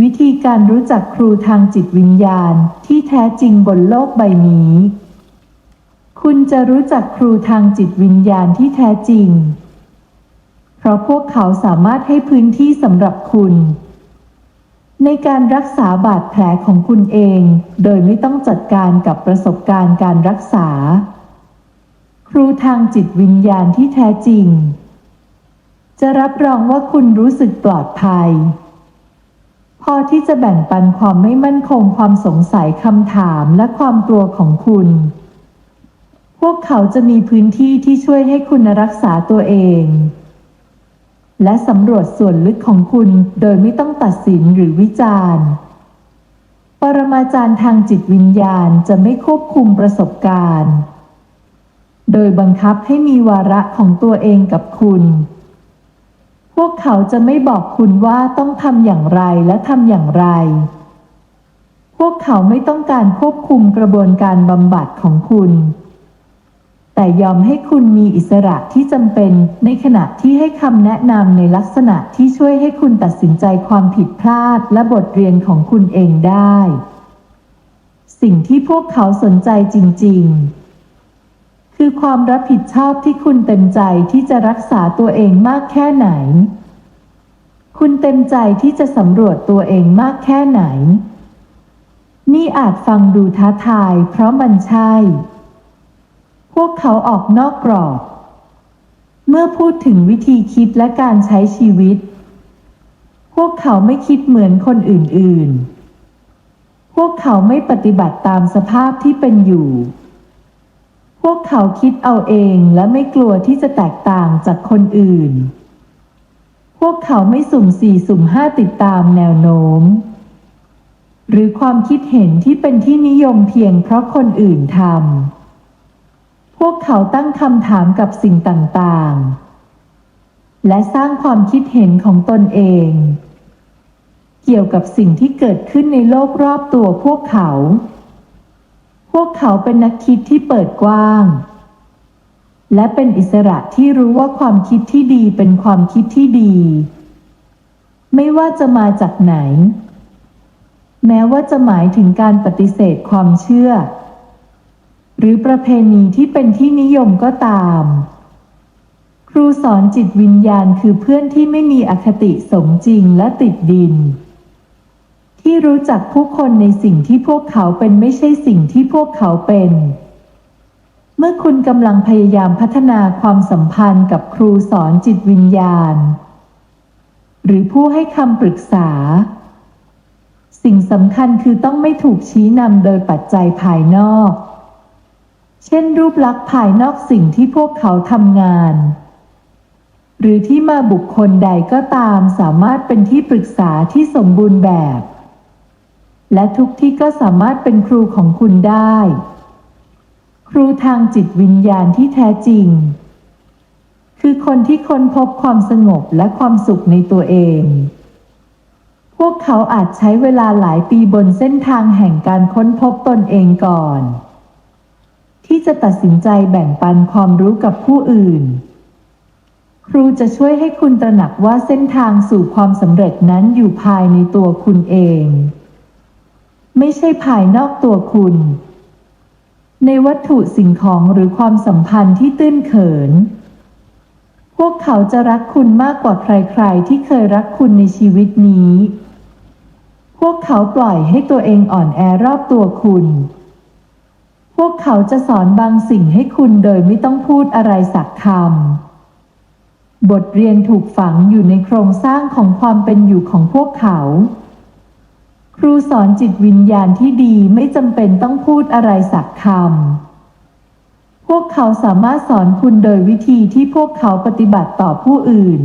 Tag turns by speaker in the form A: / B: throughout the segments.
A: วิธีการรู้จักครูทางจิตวิญญาณที่แท้จริงบนโลกใบนี้ คุณจะรู้จักครูทางจิตวิญญาณที่แท้จริง เพราะพวกเขาสามารถให้พื้นที่สำหรับคุณ ในการรักษาบาดแผลของคุณเอง โดยไม่ต้องจัดการกับประสบการณ์การรักษา ครูทางจิตวิญญาณที่แท้จริง จะรับรองว่าคุณรู้สึกปลอดภัย พอที่จะแบ่งปันความไม่มั่นคงความสงสัยคำถามและความกลัวของคุณ พวกเขาจะมีพื้นที่ที่ช่วยให้คุณรักษาตัวเอง และสำรวจส่วนลึกของคุณโดยไม่ต้องตัดสินหรือวิจารณ์ ปรมาจารย์ทางจิตวิญญาณจะไม่ควบคุมประสบการณ์ โดยบังคับให้มีวาระของตัวเองกับคุณ พวกเขาจะไม่บอกคุณว่าต้องทำอย่างไรและทำอย่างไร พวกเขาไม่ต้องการควบคุมกระบวนการบำบัดของคุณ แต่ยอมให้คุณมีอิสระที่จำเป็นในขณะที่ให้คำแนะนำในลักษณะที่ช่วยให้คุณตัดสินใจความผิดพลาดและบทเรียนของคุณเองได้ สิ่งที่พวกเขาสนใจจริง ๆ คือความรับผิดชอบที่คุณเต็มใจที่จะรักษาตัวเองมากแค่ไหน คุณเต็มใจที่จะสำรวจตัวเองมากแค่ไหน นี่อาจฟังดูท้าทายเพราะมันใช่ พวกเขาออกนอกกรอบ เมื่อพูดถึงวิธีคิดและการใช้ชีวิต พวกเขาไม่คิดเหมือนคนอื่น ๆ พวกเขาไม่ปฏิบัติตามสภาพที่เป็นอยู่ พวกเขาคิดเอาเองและไม่กลัวที่จะแตกต่างจากคนอื่น พวกเขาไม่สุ่มสี่สุ่มห้าติดตามแนวโน้ม หรือความคิดเห็นที่เป็นที่นิยมเพียงเพราะคนอื่นทำ พวกเขาตั้งคำถามกับสิ่งต่างๆ และสร้างความคิดเห็นของตนเอง เกี่ยวกับสิ่งที่เกิดขึ้นในโลกรอบตัวพวกเขา พวกเขาเป็นนักคิดที่เปิดกว้าง และเป็นอิสระที่รู้ว่าความคิดที่ดีเป็นความคิดที่ดี ไม่ว่าจะมาจากไหน แม้ว่าจะหมายถึงการปฏิเสธความเชื่อ หรือประเพณีที่เป็นที่นิยมก็ตาม ครูสอนจิตวิญญาณคือเพื่อนที่ไม่มีอคติสมจริงและติดดิน ที่รู้จักผู้คนในสิ่งที่พวกเขาเป็นไม่ใช่สิ่งที่พวกเขาเป็น เมื่อคุณกำลังพยายามพัฒนาความสัมพันธ์กับครูสอนจิตวิญญาณ หรือผู้ให้คำปรึกษา สิ่งสำคัญคือต้องไม่ถูกชี้นำโดยปัจจัยภายนอก เช่นรูปลักษณ์ภายนอกสิ่งที่พวกเขาทำงานหรือที่มาบุคคลใดก็ตามสามารถเป็นที่ปรึกษาที่สมบูรณ์แบบ และทุกที่ก็สามารถเป็นครูของคุณได้ ครูทางจิตวิญญาณที่แท้จริง คือคนที่ค้นพบความสงบและความสุขในตัวเอง พวกเขาอาจใช้เวลาหลายปีบนเส้นทางแห่งการค้นพบตนเองก่อน ที่จะตัดสินใจแบ่งปันความรู้กับผู้อื่นครูจะช่วยให้คุณตระหนักว่าเส้นทางสู่ความสำเร็จนั้นอยู่ภายในตัวคุณเอง ไม่ใช่ภายนอกตัวคุณ ในวัตถุสิ่งของหรือความสัมพันธ์ที่ตื้นเขิน พวกเขาจะรักคุณมากกว่าใครๆ ที่เคยรักคุณในชีวิตนี้ พวกเขาปล่อยให้ตัวเองอ่อนแอรอบตัวคุณ พวกเขาจะสอนบางสิ่งให้คุณโดยไม่ต้องพูดอะไรสักคำบทเรียนถูกฝังอยู่ในโครงสร้างของความเป็นอยู่ของพวกเขา ครูสอนจิตวิญญาณที่ดีไม่จำเป็นต้องพูดอะไรสักคำ พวกเขาสามารถสอนคุณโดยวิธีที่พวกเขาปฏิบัติต่อผู้อื่น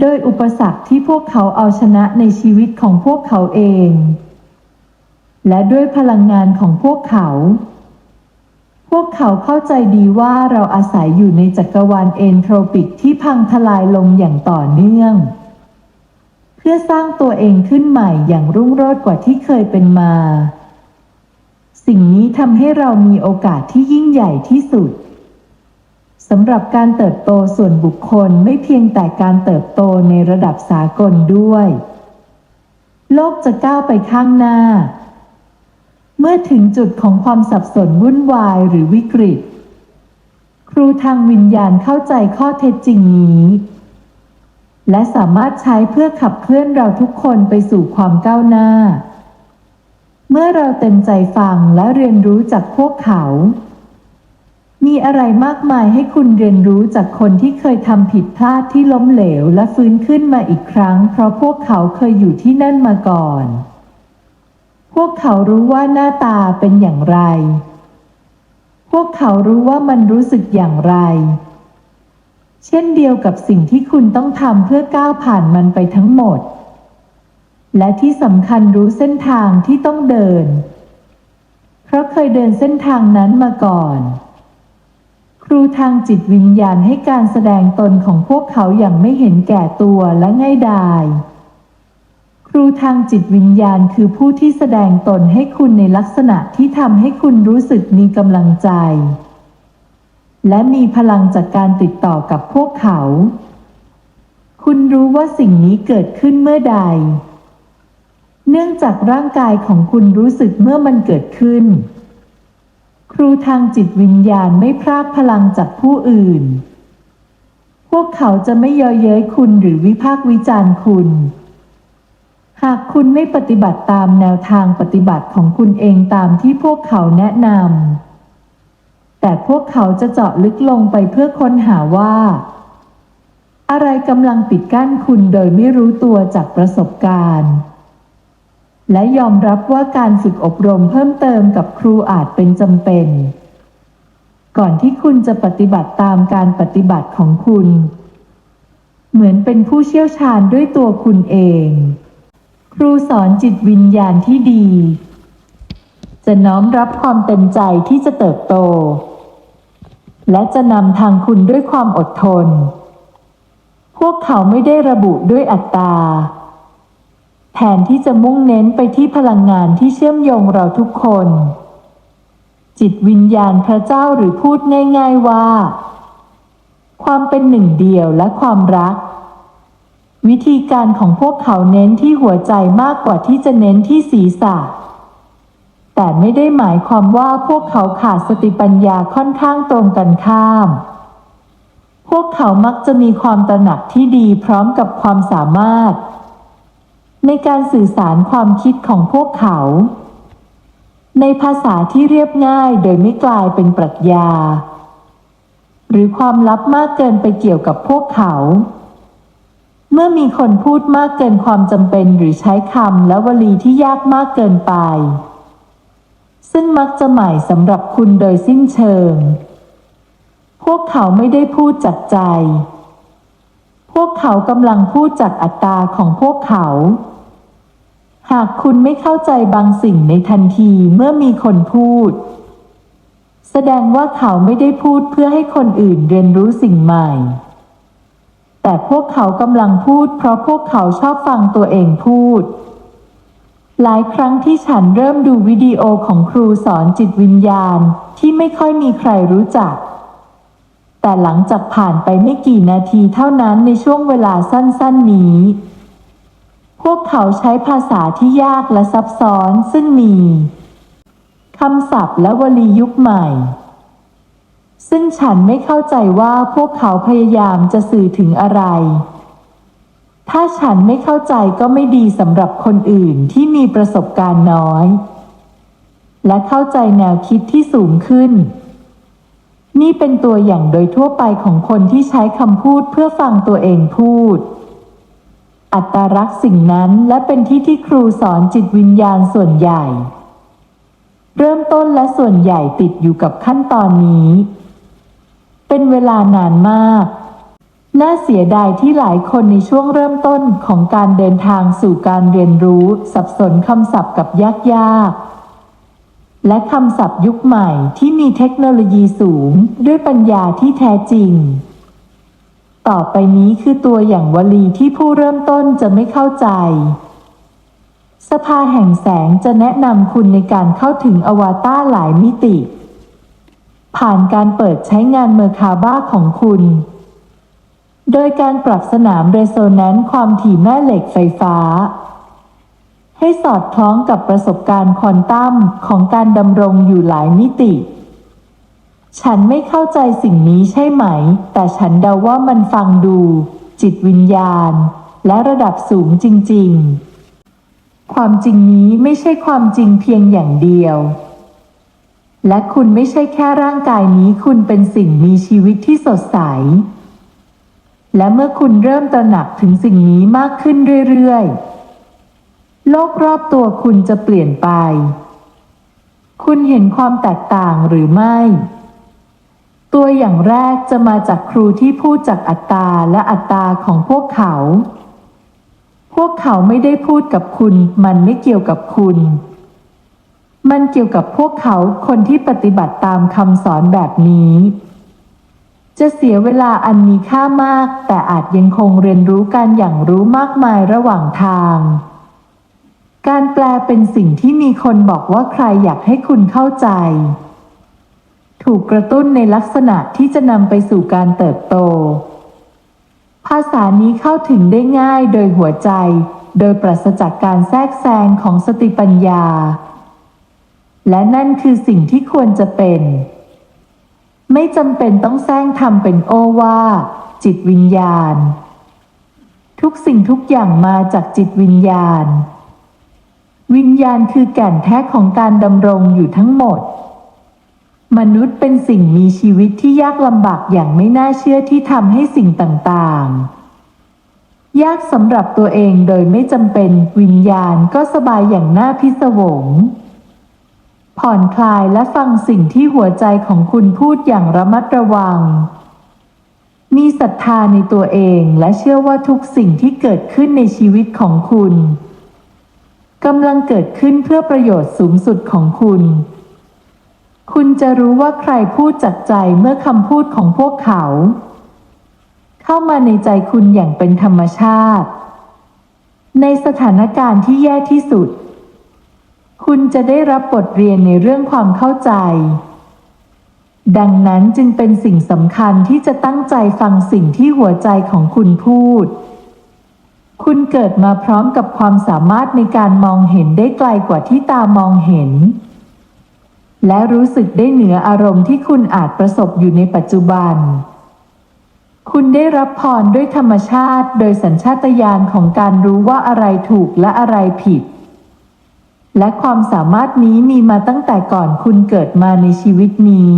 A: โดยอุปสรรคที่พวกเขาเอาชนะในชีวิตของพวกเขาเอง และด้วยพลังงานของพวกเขา พวกเขาเข้าใจดีว่าเราอาศัยอยู่ในจักรวาลเอนโทรปิกที่พังทลายลงอย่างต่อเนื่อง พื่อสร้างตัวเองขึ้นใหม่อย่างรุ่งโรจน์กว่าที่เคยเป็นมา สิ่งนี้ทำให้เรามีโอกาสที่ยิ่งใหญ่ที่สุดสำหรับการเติบโตส่วนบุคคลไม่เพียงแต่การเติบโตในระดับสากลด้วย โลกจะก้าวไปข้างหน้า เมื่อถึงจุดของความสับสนวุ่นวายหรือวิกฤต ครูทางวิญญาณเข้าใจข้อเท็จจริงนี้ และสามารถใช้เพื่อขับเคลื่อนเราทุกคนไปสู่ความก้าวหน้า เมื่อเราเต็มใจฟังและเรียนรู้จากพวกเขา มีอะไรมากมายให้คุณเรียนรู้จากคนที่เคยทำผิดพลาดที่ล้มเหลวและฟื้นขึ้นมาอีกครั้ง เพราะพวกเขาเคยอยู่ที่นั่นมาก่อน พวกเขารู้ว่าหน้าตาเป็นอย่างไร พวกเขารู้ว่ามันรู้สึกอย่างไร เช่นเดียวกับสิ่งที่คุณต้องทำเพื่อก้าวผ่านมันไปทั้งหมด และที่สำคัญรู้เส้นทางที่ต้องเดิน เพราะเคยเดินเส้นทางนั้นมาก่อน ครูทางจิตวิญญาณให้การแสดงตนของพวกเขาอย่างไม่เห็นแก่ตัวและง่ายดายครูทางจิตวิญญาณคือผู้ที่แสดงตนให้คุณในลักษณะที่ทำให้คุณรู้สึกมีกำลังใจ และมีพลังจากการติดต่อกับพวกเขา คุณรู้ว่าสิ่งนี้เกิดขึ้นเมื่อใด เนื่องจากร่างกายของคุณรู้สึกเมื่อมันเกิดขึ้น ครูทางจิตวิญญาณไม่พรากพลังจากผู้อื่น พวกเขาจะไม่เย่อเย้ยคุณหรือวิพากษ์วิจารณ์คุณ หากคุณไม่ปฏิบัติตามแนวทางปฏิบัติของคุณเองตามที่พวกเขาแนะนำ แต่พวกเขาจะเจาะลึกลงไปเพื่อค้นหาว่า อะไรกำลังปิดกั้นคุณโดยไม่รู้ตัวจากประสบการณ์ และยอมรับว่าการฝึกอบรมเพิ่มเติมกับครูอาจเป็นจำเป็น ก่อนที่คุณจะปฏิบัติตามการปฏิบัติของคุณ เหมือนเป็นผู้เชี่ยวชาญด้วยตัวคุณเอง ครูสอนจิตวิญญาณที่ดีจะน้อมรับความเต็มใจที่จะเติบโต และจะนำทางคุณด้วยความอดทน พวกเขาไม่ได้ระบุด้วยอัตราแทนที่จะมุ่งเน้นไปที่พลังงานที่เชื่อมโยงเราทุกคน จิตวิญญาณพระเจ้าหรือพูดง่ายๆว่า ความเป็นหนึ่งเดียวและความรัก วิธีการของพวกเขาเน้นที่หัวใจมากกว่าที่จะเน้นที่ศีรษะ แต่ไม่ได้หมายความว่าพวกเขาขาดสติปัญญาค่อนข้างตรงกันข้าม พวกเขามักจะมีความตระหนักที่ดีพร้อมกับความสามารถ ในการสื่อสารความคิดของพวกเขา ในภาษาที่เรียบง่ายโดยไม่กลายเป็นปรัชญา หรือความลับมากเกินไปเกี่ยวกับพวกเขาเมื่อมีคนพูดมากเกินความจำเป็นหรือใช้คำและวลีที่ยากมากเกินไป ซึ่งมักจะหมายสำหรับคุณโดยสิ้นเชิง พวกเขาไม่ได้พูดจากใจ พวกเขากำลังพูดจากอัตตาของพวกเขา หากคุณไม่เข้าใจบางสิ่งในทันทีเมื่อมีคนพูด แสดงว่าเขาไม่ได้พูดเพื่อให้คนอื่นเรียนรู้สิ่งใหม่ แต่พวกเขากำลังพูดเพราะพวกเขาชอบฟังตัวเองพูด หลายครั้งที่ฉันเริ่มดูวิดีโอของครูสอนจิตวิญญาณที่ไม่ค่อยมีใครรู้จัก แต่หลังจากผ่านไปไม่กี่นาทีเท่านั้นในช่วงเวลาสั้นๆนี้ พวกเขาใช้ภาษาที่ยากและซับซ้อนซึ่งมีคำศัพท์และวลียุคใหม่ ซึ่งฉันไม่เข้าใจว่าพวกเขาพยายามจะสื่อถึงอะไร ถ้าฉันไม่เข้าใจก็ไม่ดีสำหรับคนอื่นที่มีประสบการณ์น้อย และเข้าใจแนวคิดที่สูงขึ้น นี่เป็นตัวอย่างโดยทั่วไปของคนที่ใช้คำพูดเพื่อฟังตัวเองพูด อัตรักษ์สิ่งนั้นและเป็นที่ที่ครูสอนจิตวิญญาณส่วนใหญ่ เริ่มต้นและส่วนใหญ่ติดอยู่กับขั้นตอนนี้ เป็นเวลานานมาก น่าเสียดายที่หลายคนในช่วงเริ่มต้นของการเดินทางสู่การเรียนรู้ สับสนคำศัพท์กับยากยากๆและคำศัพท์ยุคใหม่ที่มีเทคโนโลยีสูงด้วยปัญญาที่แท้จริง ต่อไปนี้คือตัวอย่างวลีที่ผู้เริ่มต้นจะไม่เข้าใจ สภาแห่งแสงจะแนะนำคุณในการเข้าถึงอวตารหลายมิติ ผ่านการเปิดใช้งานเมอร์คาบ้าของคุณ โดยการปรับสนามเรโซแนนซ์ความถี่แม่เหล็กไฟฟ้า ให้สอดคล้องกับประสบการณ์ควอนตัมของการดำรงอยู่หลายมิติ ฉันไม่เข้าใจสิ่งนี้ใช่ไหม แต่ฉันเดาว่ามันฟังดู จิตวิญญาณ และระดับสูงจริง ๆ ความจริงนี้ไม่ใช่ความจริงเพียงอย่างเดียวและคุณไม่ใช่แค่ร่างกายนี้ คุณเป็นสิ่งมีชีวิตที่สดใส และเมื่อคุณเริ่มตระหนักถึงสิ่งนี้มากขึ้นเรื่อยๆ โลกรอบตัวคุณจะเปลี่ยนไป คุณเห็นความแตกต่างหรือไม่ ตัวอย่างแรกจะมาจากครูที่พูดจากอัตตาและอัตตาของพวกเขา พวกเขาไม่ได้พูดกับคุณ มันไม่เกี่ยวกับคุณ มันเกี่ยวกับพวกเขาคนที่ปฏิบัติตามคำสอนแบบนี้ จะเสียเวลาอันมีค่ามาก แต่อาจยังคงเรียนรู้การอย่างรู้มากมายระหว่างทาง การแปลเป็นสิ่งที่มีคนบอกว่าใครอยากให้คุณเข้าใจ ถูกกระตุ้นในลักษณะที่จะนำไปสู่การเติบโต ภาษานี้เข้าถึงได้ง่ายโดยหัวใจ โดยปราศจากการแทรกแซงของสติปัญญา และนั่นคือสิ่งที่ควรจะเป็น ไม่จำเป็นต้องแซงทำเป็นโอว่าจิตวิญญาณ ทุกสิ่งทุกอย่างมาจากจิตวิญญาณ วิญญาณคือแก่นแท้ของการดำรงอยู่ทั้งหมด มนุษย์เป็นสิ่งมีชีวิตที่ยากลำบากอย่างไม่น่าเชื่อที่ทำให้สิ่งต่างๆ ยากสำหรับตัวเองโดยไม่จำเป็นวิญญาณก็สบายอย่างน่าพิศวง ผ่อนคลายและฟังสิ่งที่หัวใจของคุณพูดอย่างระมัดระวัง มีศรัทธาในตัวเองและเชื่อว่าทุกสิ่งที่เกิดขึ้นในชีวิตของคุณกำลังเกิดขึ้นเพื่อประโยชน์สูงสุดของคุณ คุณจะรู้ว่าใครพูดจากใจเมื่อคำพูดของพวกเขา เข้ามาในใจคุณอย่างเป็นธรรมชาติ ในสถานการณ์ที่แย่ที่สุด คุณจะได้รับบทเรียนในเรื่องความเข้าใจ ดังนั้นจึงเป็นสิ่งสำคัญที่จะตั้งใจฟังสิ่งที่หัวใจของคุณพูด คุณเกิดมาพร้อมกับความสามารถในการมองเห็นได้ไกลกว่าที่ตามองเห็น และรู้สึกได้เหนืออารมณ์ที่คุณอาจประสบอยู่ในปัจจุบันคุณได้รับพรด้วยธรรมชาติ โดยสัญชาตญาณของการรู้ว่าอะไรถูกและอะไรผิด และความสามารถนี้มีมาตั้งแต่ก่อนคุณเกิดมาในชีวิตนี้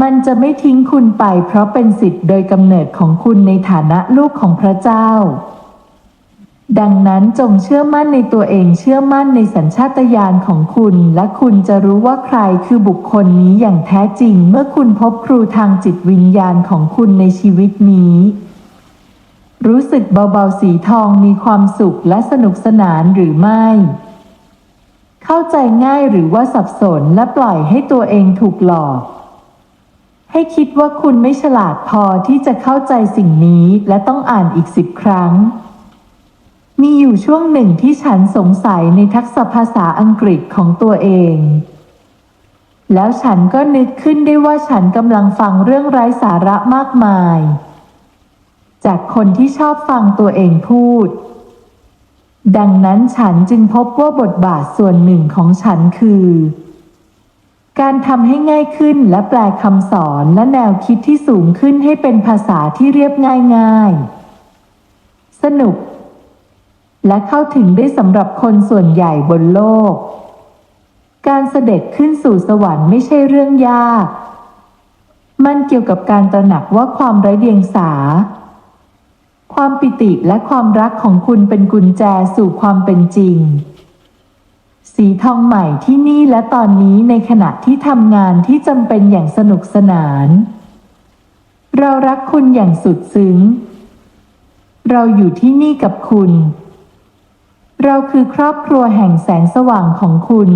A: มันจะไม่ทิ้งคุณไปเพราะเป็นสิทธิ์โดยกำเนิดของคุณในฐานะลูกของพระเจ้า ดังนั้นจงเชื่อมั่นในตัวเองเชื่อมั่นในสัญชาตญาณของคุณ และคุณจะรู้ว่าใครคือบุคคลนี้อย่างแท้จริง เมื่อคุณพบครูทางจิตวิญญาณของคุณในชีวิตนี้รู้สึกเบาๆสีทองมีความสุขและสนุกสนานหรือไม่ เข้าใจง่ายหรือว่าสับสนและปล่อยให้ตัวเองถูกหลอก ให้คิดว่าคุณไม่ฉลาดพอที่จะเข้าใจสิ่งนี้และต้องอ่านอีกสิบครั้ง มีอยู่ช่วงหนึ่งที่ฉันสงสัยในทักษะภาษาอังกฤษของตัวเองแล้วฉันก็นึกขึ้นได้ว่าฉันกำลังฟังเรื่องไร้สาระมากมาย จากคนที่ชอบฟังตัวเองพูด ดังนั้นฉันจึงพบว่าบทบาทส่วนหนึ่งของฉันคือ การทำให้ง่ายขึ้นและแปลคำสอนและแนวคิดที่สูงขึ้นให้เป็นภาษาที่เรียบง่ายๆสนุก และเข้าถึงได้สำหรับคนส่วนใหญ่บนโลก การเสด็จขึ้นสู่สวรรค์ไม่ใช่เรื่องยาก มันเกี่ยวกับการตระหนักว่าความไร้เดียงสา ความปิติและความรักของคุณเป็นกุญแจสู่ความเป็นจริง สีทองใหม่ที่นี่และตอนนี้ในขณะที่ทำงานที่จำเป็นอย่างสนุกสนาน เรารักคุณอย่างสุดซึ้ง เราอยู่ที่นี่กับคุณ เราคือครอบครัวแห่งแสงสว่างของคุณ